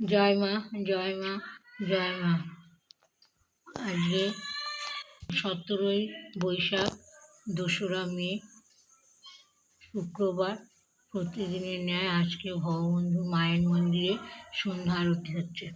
জয় মা জয় মা জয় মা। আজকে সতেরোই বৈশাখ, দোসরা মে, শুক্রবার। প্রতিদিনের ন্যায় আজকে ভগবন্ধু মায়ের মন্দিরে সন্ধ্যা আরতি হচ্ছে।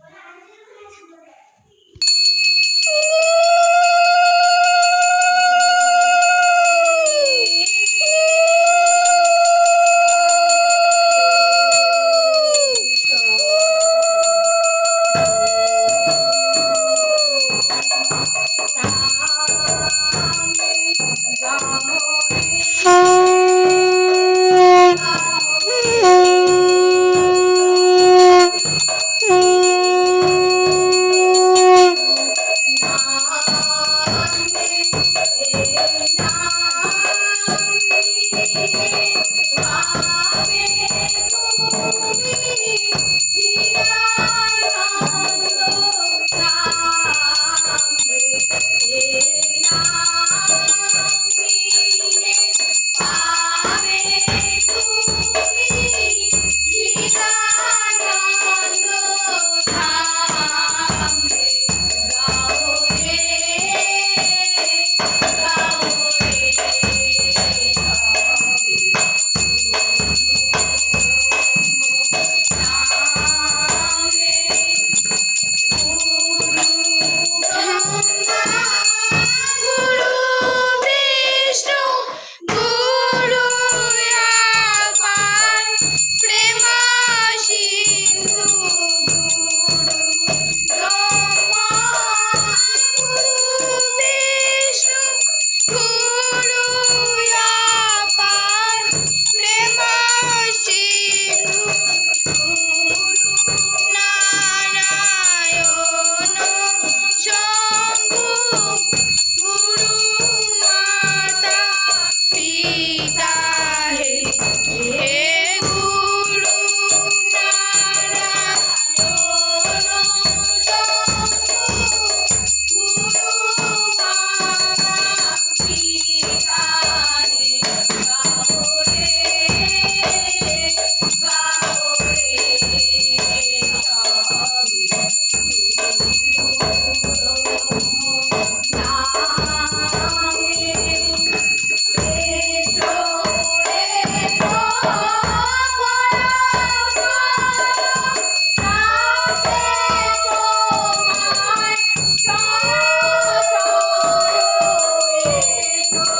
Bye.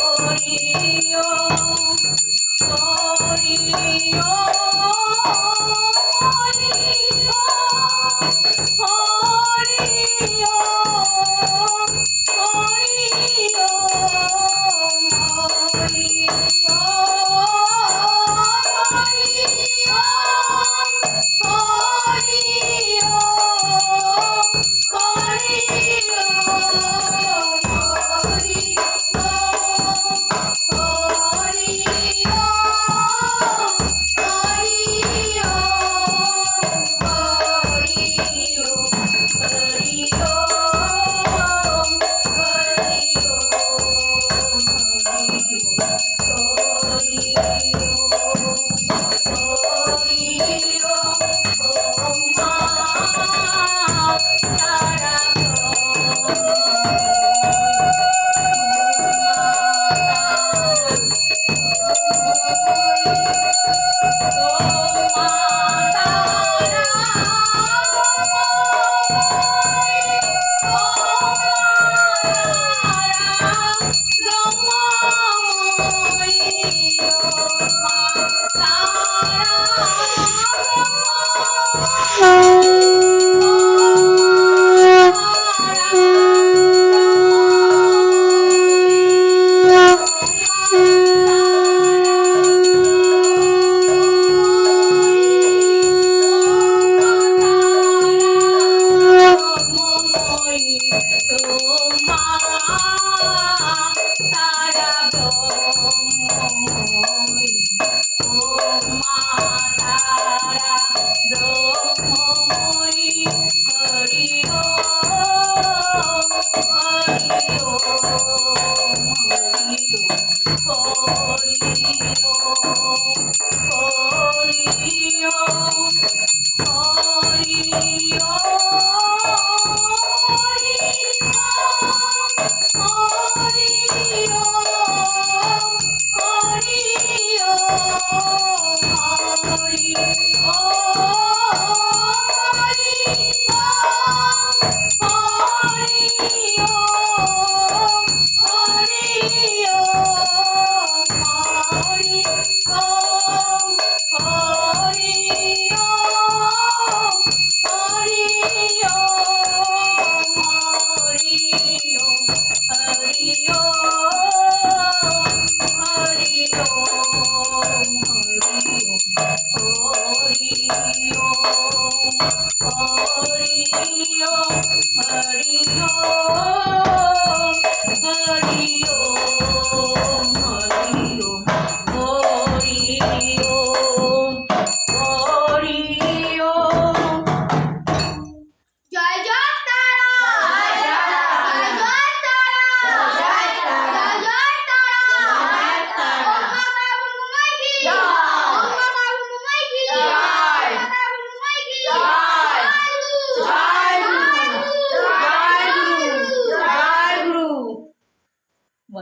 Oh, yeah. Gloria.